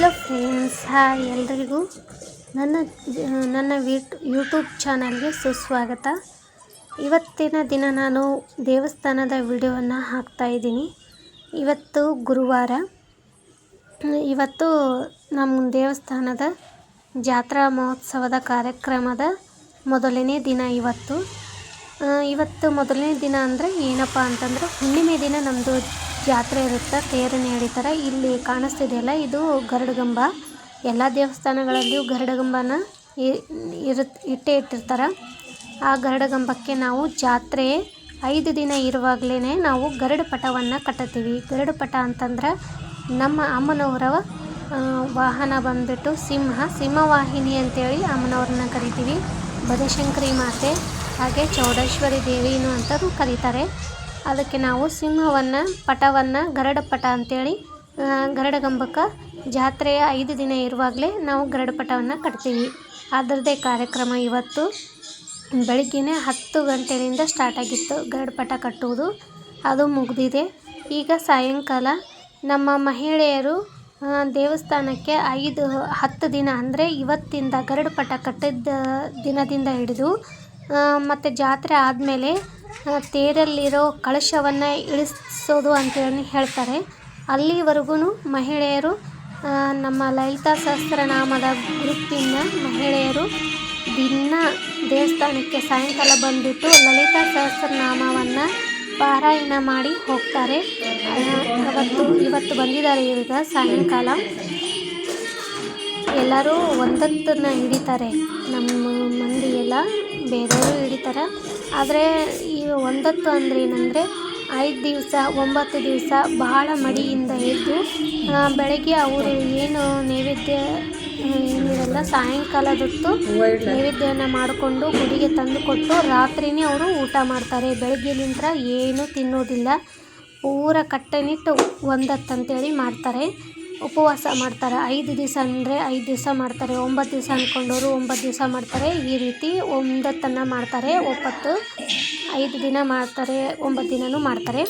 Hello friends hi ಎಲ್ರಿಗೂ. ನನ್ನ ನನ್ನ ವಿಟ್ ಯೂಟ್ಯೂಬ್ ಚಾನಲ್ಗೆ ಸುಸ್ವಾಗತ. ಇವತ್ತಿನ ದಿನ ನಾನು ದೇವಸ್ಥಾನದ ವಿಡಿಯೋವನ್ನು ಹಾಕ್ತಾಯಿದ್ದೀನಿ ಇವತ್ತು ಗುರುವಾರ. ಇವತ್ತು ನಮ್ಮ ದೇವಸ್ಥಾನದ ಜಾತ್ರಾ ಮಹೋತ್ಸವದ ಕಾರ್ಯಕ್ರಮದ ಮೊದಲನೇ ದಿನ ಇವತ್ತು. ಇವತ್ತು ಮೊದಲನೇ ದಿನ ಅಂದರೆ ಏನಪ್ಪ ಅಂತಂದರೆ ಹುಣ್ಣಿಮೆ ದಿನ ನಮ್ಮದು ಜಾತ್ರೆ ಇರುತ್ತೆ ತೇರನ್ನು ಎಳಿತಾರೆ ಇಲ್ಲಿ ಕಾಣಿಸ್ತಿದೆಯಲ್ಲ, ಇದು ಗರುಡಗಂಬ. ಎಲ್ಲ ದೇವಸ್ಥಾನಗಳಲ್ಲಿಯೂ ಗರುಡಗಂಬನ ಇರುತ್, ಇಟ್ಟೇ ಇಟ್ಟಿರ್ತಾರೆ. ಆ ಗರುಡಗಂಬಕ್ಕೆ ನಾವು ಜಾತ್ರೆ ಐದು ದಿನ ಇರುವಾಗಲೇ ನಾವು ಗರುಡ ಪಟವನ್ನು ಕಟ್ಟುತ್ತೀವಿ. ಗರುಡ ಪಟ ಅಂತಂದ್ರೆ ನಮ್ಮ ಅಮ್ಮನವರ ವಾಹನ ಬಂದ್ಬಿಟ್ಟು ಸಿಂಹ, ಸಿಂಹವಾಹಿನಿ ಅಂತೇಳಿ ಅಮ್ಮನವ್ರನ್ನ ಕರಿತೀವಿ. ಬದಶಂಕರಿ ಮಾತೆ, ಹಾಗೆ ಚೌಡೇಶ್ವರಿ ದೇವಿನೂ ಅಂತಲೂ ಕರೀತಾರೆ. ಅದಕ್ಕೆ ನಾವು ಸಿಂಹವನ್ನು, ಪಟವನ್ನು ಗರಡ ಪಟ ಗರಡಗಂಬಕ ಗರುಡಗಂಬಕ್ಕೆ ಜಾತ್ರೆಯ ಐದು ದಿನ ಇರುವಾಗಲೇ ನಾವು ಗರಡ ಪಟವನ್ನು ಕಟ್ತೀವಿ. ಅದರದ್ದೇ ಕಾರ್ಯಕ್ರಮ ಇವತ್ತು. ಬೆಳಿಗ್ಗೆನೇ ಹತ್ತು ಗಂಟೆಯಿಂದ ಸ್ಟಾರ್ಟ್ ಆಗಿತ್ತು ಗರಡ ಪಟ ಕಟ್ಟುವುದು. ಅದು ಮುಗಿದಿದೆ. ಈಗ ಸಾಯಂಕಾಲ ನಮ್ಮ ಮಹಿಳೆಯರು ದೇವಸ್ಥಾನಕ್ಕೆ ಐದು, ಹತ್ತು ದಿನ ಅಂದರೆ ಇವತ್ತಿಂದ ಗರಡು ಪಟ ಕಟ್ಟಿದ್ದ ದಿನದಿಂದ ಹಿಡಿದು ಮತ್ತು ಜಾತ್ರೆ ಆದಮೇಲೆ ತೇರಲ್ಲಿರೋ ಕಳಶವನ್ನು ಇಳಿಸೋದು ಅಂತೇಳಿ ಹೇಳ್ತಾರೆ. ಅಲ್ಲಿವರೆಗೂ ಮಹಿಳೆಯರು ನಮ್ಮ ಲಲಿತಾ ಸಹಸ್ರನಾಮದ ಗ್ರೂಪಿನ ಮಹಿಳೆಯರು ದಿನ ದೇವಸ್ಥಾನಕ್ಕೆ ಸಾಯಂಕಾಲ ಬಂದುಬಿಟ್ಟು ಲಲಿತಾ ಸಹಸ್ರನಾಮವನ್ನು ಪಾರಾಯಣ ಮಾಡಿ ಹೋಗ್ತಾರೆ. ಅವತ್ತು, ಇವತ್ತು ಬಂದಿದ್ದಾರೆ ಈಗ ಸಾಯಂಕಾಲ. ಎಲ್ಲರೂ ಒಂದತ್ತನ್ನ ಹಿಡಿತಾರೆ. ನಮ್ಮ ಮಂದಿ ಎಲ್ಲ ಬೇರೆಯವರು ಹಿಡಿತಾರೆ. ಆದರೆ ಒಂದೊತ್ತು ಅಂದ್ರೆ ಏನಂದರೆ ಐದು ದಿವಸ ಒಂಬತ್ತು ದಿವಸ ಬಹಳ ಮಡಿಯಿಂದ ಎದ್ದು ಬೆಳಗ್ಗೆ ಅವರು ಏನು ನೈವೇದ್ಯ ಏನಿರಲ್ಲ ಸಾಯಂಕಾಲದೊತ್ತು ನೈವೇದ್ಯವನ್ನು ಮಾಡಿಕೊಂಡು ಗುಡಿಗೆ ತಂದು ಕೊಟ್ಟು ರಾತ್ರಿನೇ ಅವರು ಊಟ ಮಾಡ್ತಾರೆ. ಬೆಳಗ್ಗೆಲಿಂತ್ರ ಏನೂ ತಿನ್ನೋದಿಲ್ಲ. ಪೂರ ಕಟ್ಟೆನಿಟ್ಟು ಒಂದತ್ತು ಅಂತೇಳಿ ಮಾಡ್ತಾರೆ. ಉಪವಾಸ ಮಾಡ್ತಾರೆ. ಐದು ದಿವಸ ಅಂದರೆ ಐದು ದಿವಸ ಮಾಡ್ತಾರೆ. ಒಂಬತ್ತು ದಿವಸ ಅಂದ್ಕೊಂಡವರು ಒಂಬತ್ತು ದಿವಸ ಮಾಡ್ತಾರೆ. ಈ ರೀತಿ ಒಂದತ್ತನ್ನು ಮಾಡ್ತಾರೆ. ಒಪ್ಪತ್ತು ಐದು ದಿನ ಮಾಡ್ತಾರೆ. ಒಂಬತ್ತು ದಿನವೂ ಮಾಡ್ತಾರೆ.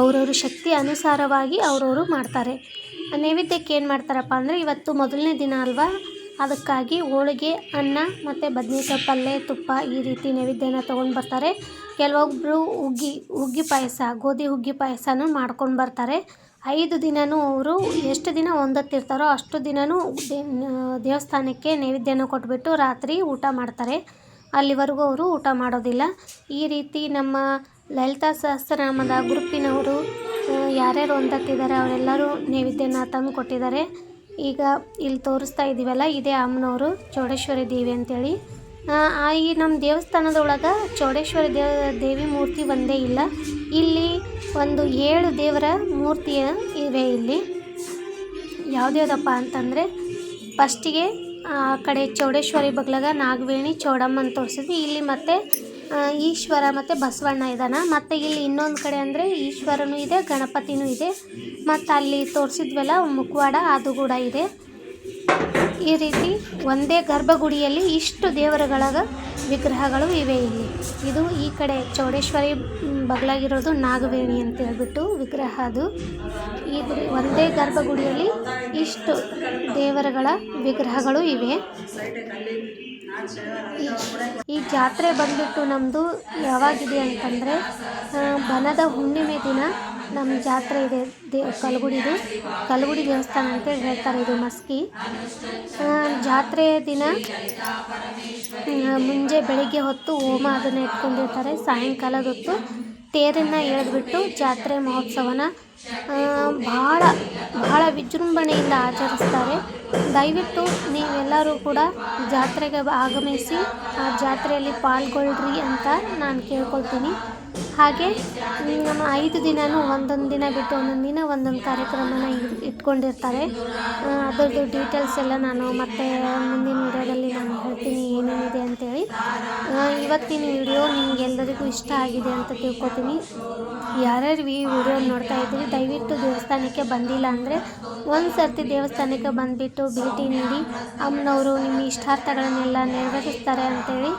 ಅವ್ರವ್ರ ಶಕ್ತಿ ಅನುಸಾರವಾಗಿ ಅವರವರು ಮಾಡ್ತಾರೆ. ನೈವೇದ್ಯಕ್ಕೆ ಏನು ಮಾಡ್ತಾರಪ್ಪ ಅಂದರೆ ಇವತ್ತು ಮೊದಲನೇ ದಿನ ಅಲ್ವಾ? ಅದಕ್ಕಾಗಿ ಹೋಳಿಗೆ, ಅನ್ನ ಮತ್ತು ಬದನೇಕಾಯಿ ಪಲ್ಯ ತುಪ್ಪ ಈ ರೀತಿ ನೈವೇದ್ಯನ ತೊಗೊಂಡು ಬರ್ತಾರೆ. ಕೆಲವೊಬ್ಬರು ಹುಗ್ಗಿ ಹುಗ್ಗಿ ಪಾಯಸ, ಗೋಧಿ ಹುಗ್ಗಿ ಪಾಯಸನೂ ಮಾಡ್ಕೊಂಡು ಬರ್ತಾರೆ. ಐದು ದಿನವೂ ಅವರು ಎಷ್ಟು ದಿನ ಒಂದತ್ತಿರ್ತಾರೋ ಅಷ್ಟು ದಿನವೂ ದೇವಸ್ಥಾನಕ್ಕೆ ನೈವೇದ್ಯನ ಕೊಟ್ಬಿಟ್ಟು ರಾತ್ರಿ ಊಟ ಮಾಡ್ತಾರೆ. ಅಲ್ಲಿವರೆಗೂ ಅವರು ಊಟ ಮಾಡೋದಿಲ್ಲ. ಈ ರೀತಿ ನಮ್ಮ ಲಲಿತಾ ಸಹಸ್ರನಾಮದ ಗ್ರೂಪಿನವರು ಯಾರ್ಯಾರು ಒಂದತ್ತಿದ್ದಾರೆ ಅವರೆಲ್ಲರೂ ನೈವೇದ್ಯನ ತಂದು ಕೊಟ್ಟಿದ್ದಾರೆ. ಈಗ ಇಲ್ಲಿ ತೋರಿಸ್ತಾ ಇದ್ದೀವಲ್ಲ ಇದೇ ಅಮ್ಮನವರು ಚೌಡೇಶ್ವರಿ ದೇವಿ ಅಂತೇಳಿ. ಈ ನಮ್ಮ ದೇವಸ್ಥಾನದೊಳಗೆ ಚೌಡೇಶ್ವರಿ ದೇವ, ದೇವಿ ಮೂರ್ತಿ ಒಂದೇ ಇಲ್ಲ. ಇಲ್ಲಿ ಒಂದು ಏಳು ದೇವರ ಮೂರ್ತಿಯ ಇವೆ ಇಲ್ಲಿ. ಯಾವ್ದ್ಯಾವ್ದಪ್ಪ ಅಂತಂದರೆ, ಫಸ್ಟಿಗೆ ಆ ಕಡೆ ಚೌಡೇಶ್ವರಿ ಬಗ್ಲಾಗ ನಾಗವೇಣಿ ಚೌಡಮ್ಮನ ತೋರಿಸಿದ್ವಿ. ಇಲ್ಲಿ ಮತ್ತೆ ಈಶ್ವರ ಮತ್ತು ಬಸವಣ್ಣ ಇದ್ದಾನ ಮತ್ತು ಇಲ್ಲಿ ಇನ್ನೊಂದು ಕಡೆ ಅಂದರೆ ಈಶ್ವರನೂ ಇದೆ, ಗಣಪತಿನೂ ಇದೆ. ಮತ್ತು ಅಲ್ಲಿ ತೋರಿಸಿದ್ವಲ್ಲ ಮುಖವಾಡ ಅದು ಕೂಡ ಇದೆ. ಈ ರೀತಿ ಒಂದೇ ಗರ್ಭಗುಡಿಯಲ್ಲಿ ಇಷ್ಟು ದೇವರುಗಳ ವಿಗ್ರಹಗಳು ಇವೆ ಇಲ್ಲಿ. ಇದು ಈ ಕಡೆ ಚೌಡೇಶ್ವರಿ ಬಗ್ಲಾಗಿರೋದು ನಾಗವೇಣಿ ಅಂತ ಹೇಳ್ಬಿಟ್ಟು ವಿಗ್ರಹ ಅದು. ಈ ಒಂದೇ ಗರ್ಭಗುಡಿಯಲ್ಲಿ ಇಷ್ಟು ದೇವರುಗಳ ವಿಗ್ರಹಗಳು ಇವೆ. ಈ ಜಾತ್ರೆ ಬಂದ್ಬಿಟ್ಟು ನಮ್ಮದು ಯಾವಾಗಿದೆ ಅಂತಂದರೆ ಬನದ ಹುಣ್ಣಿಮೆ ದಿನ. ನಮ್ಮ ಜಾತ್ರೆ ಇದೆ. ದೇ ಕಲ್ಗುಡಿದು ಕಲ್ಗುಡಿ ದೇವಸ್ಥಾನ ಅಂತೇಳಿ ಹೇಳ್ತಾರೆ ಇದು ಮಸ್ಕಿ. ಜಾತ್ರೆಯ ದಿನ ಮುಂಜೆ ಬೆಳಿಗ್ಗೆ ಹೊತ್ತು ಹೋಮ ಅದನ್ನು ಇಟ್ಕೊಂಡಿರ್ತಾರೆ. ಸಾಯಂಕಾಲದ ಹೊತ್ತು ತೇರನ್ನು ಎಳೆದ್ಬಿಟ್ಟು ಜಾತ್ರೆ ಮಹೋತ್ಸವನ ಭಾಳ ಭಾಳ ವಿಜೃಂಭಣೆಯಿಂದ ಆಚರಿಸ್ತಾರೆ. ದಯವಿಟ್ಟು ನೀವೆಲ್ಲರೂ ಕೂಡ ಜಾತ್ರೆಗೆ ಆಗಮಿಸಿ ಆ ಜಾತ್ರೆಯಲ್ಲಿ ಪಾಲ್ಗೊಳ್ಳ್ರಿ ಅಂತ ನಾನು ಕೇಳ್ಕೊಳ್ತೀನಿ. ಹಾಗೆ ನಮ್ಮ ಐದು ದಿನವೂ ಒಂದೊಂದು ದಿನ ಬಿಟ್ಟು ಒಂದೊಂದು ದಿನ ಒಂದೊಂದು ಕಾರ್ಯಕ್ರಮನ ಇಟ್- ಇಟ್ಕೊಂಡಿರ್ತಾರೆ. ಅದರದ್ದು ಡೀಟೇಲ್ಸ್ ಎಲ್ಲ ನಾನು ಮತ್ತೆ ಮುಂದಿನ ವಿಡಿಯೋದಲ್ಲಿ ನಾನು ಹೇಳ್ತೀನಿ ಏನೇನಿದೆ ಅಂತೇಳಿ. ಇವತ್ತಿನ ವಿಡಿಯೋ ನಿಮಗೆಲ್ಲರಿಗೂ ಇಷ್ಟ ಆಗಿದೆ ಅಂತ ತಿಳ್ಕೊತೀನಿ. ಯಾರ್ಯಾರು ಈ ವಿಡಿಯೋ ನೋಡ್ತಾ ಇದ್ದೀವಿ ದಯವಿಟ್ಟು ದೇವಸ್ಥಾನಕ್ಕೆ ಬಂದಿಲ್ಲ ಅಂದರೆ ಒಂದು ಸರ್ತಿ ದೇವಸ್ಥಾನಕ್ಕೆ ಬಂದುಬಿಟ್ಟು ಭೇಟಿ ನೀಡಿ, ಅಮ್ಮನವರು ನಿಮ್ಮ ಇಷ್ಟಾರ್ಥಗಳನ್ನೆಲ್ಲ ನೆರವೇರಿಸ್ತಾರೆ ಅಂತೇಳಿ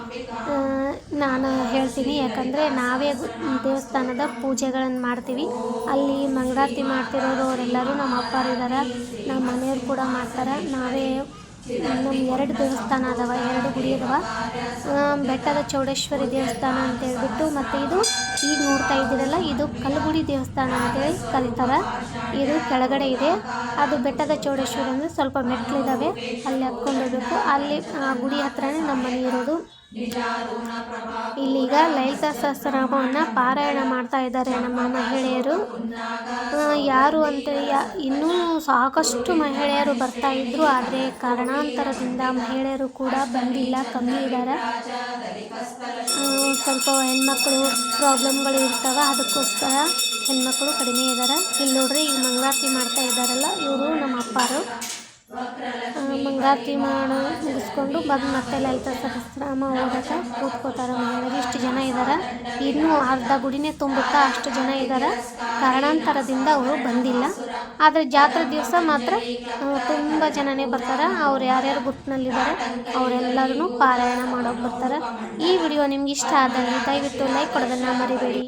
ನಾನು ಹೇಳ್ತೀನಿ. ಯಾಕಂದರೆ ನಾವೇ ದೇವಸ್ಥಾನದ ಪೂಜೆಗಳನ್ನು ಮಾಡ್ತೀವಿ. ಅಲ್ಲಿ ಮಂಗಳಾರತಿ ಮಾಡ್ತಿರೋರು ಅವರೆಲ್ಲರೂ ನಮ್ಮ ಅಪ್ಪಾರ ಇದ್ದಾರೆ ನಮ್ಮ ಮನೆಯವ್ರು ಕೂಡ ಮಾಡ್ತಾರೆ. ನಾವೇ ನಮ್ಮ ಎರಡು ದೇವಸ್ಥಾನ ಅದಾವ, ಎರಡು ಗುಡಿ ಅದಾವ. ಬೆಟ್ಟದ ಚೌಡೇಶ್ವರಿ ದೇವಸ್ಥಾನ ಅಂತ ಹೇಳ್ಬಿಟ್ಟು ಮತ್ತು ಇದು ಈಗ ನೋಡ್ತಾ ಇದ್ದೀರಲ್ಲ, ಇದು ಕಲ್ಲುಗುಡಿ ದೇವಸ್ಥಾನ ಅಂತೇಳಿ ಕರೀತಾರೆ. ಇದು ಕೆಳಗಡೆ ಇದೆ. ಅದು ಬೆಟ್ಟದ ಚೌಡೇಶ್ವರಿ ಅಂದರೆ ಸ್ವಲ್ಪ ಮೆಟ್ಲಿದ್ದಾವೆ ಅಲ್ಲಿ ಹತ್ಕೊಂಡು ಹೋಗ್ಬೇಕು. ಅಲ್ಲಿ ಗುಡಿ ಹತ್ರನೇ ನಮ್ಮ ಮನೆ ಇರೋದು. ಇಲ್ಲೀಗ ಲಲಿತ ಸಹಸ್ರನಾಮವನ್ನು ಪಾರಾಯಣ ಮಾಡ್ತಾ ಇದ್ದಾರೆ ನಮ್ಮ ಮಹಿಳೆಯರು. ಯಾರು ಅಂತ ಇನ್ನೂ ಸಾಕಷ್ಟು ಮಹಿಳೆಯರು ಬರ್ತಾ ಇದ್ರು, ಆದರೆ ಕಾರಣಾಂತರದಿಂದ ಮಹಿಳೆಯರು ಕೂಡ ಬಂದಿಲ್ಲ, ಕಮ್ಮಿ ಇದ್ದಾರೆ ಸ್ವಲ್ಪ ಹೆಣ್ಮಕ್ಳು ಪ್ರಾಬ್ಲಮ್ಗಳು ಇರ್ತವೆ, ಅದಕ್ಕೋಸ್ಕರ ಹೆಣ್ಮಕ್ಳು ಕಡಿಮೆ ಇದ್ದಾರೆ ಇಲ್ಲಿ ನೋಡ್ರಿ ಈಗ ಮಂಗಳಾರತಿ ಮಾಡ್ತಾ ಇದ್ದಾರಲ್ಲ, ಇವರು ನಮ್ಮ ಅಪ್ಪಾರು. ಆ, ಮಾಡಿ ಮುಗಿಸ್ಕೊಂಡು ಬಂದು ಮತ್ತೆ ಲಲಿತ ಸಹಸ್ರನಾಮ ಓದಕ್ಕೆ ಕೂತ್ಕೋತಾರೆ ಮಹಿಳೆಯರು ಇಷ್ಟು ಜನ ಇದ್ದಾರೆ ಇನ್ನೂ ಅರ್ಧ ಗುಡಿನೇ ತುಂಬುತ್ತಾ ಅಷ್ಟು ಜನ ಇದ್ದಾರೆ ಕಾರಣಾಂತರದಿಂದ ಅವರು ಬಂದಿಲ್ಲ. ಆದರೆ ಜಾತ್ರೆ ದಿವಸ ಮಾತ್ರ ತುಂಬ ಜನನೇ ಬರ್ತಾರೆ. ಅವ್ರು ಯಾರ್ಯಾರು ಗುಟ್ಟಿನಲ್ಲಿದ್ದಾರೆ ಅವರೆಲ್ಲರೂ ಪಾರಾಯಣ ಮಾಡೋಕೆ ಬರ್ತಾರೆ. ಈ ವಿಡಿಯೋ ನಿಮ್ಗೆ ಇಷ್ಟ ಆದಲ್ಲಿ ದಯವಿಟ್ಟು ಲೈಕ್ ಕೊಡೋದನ್ನು ಮರಿಬೇಡಿ.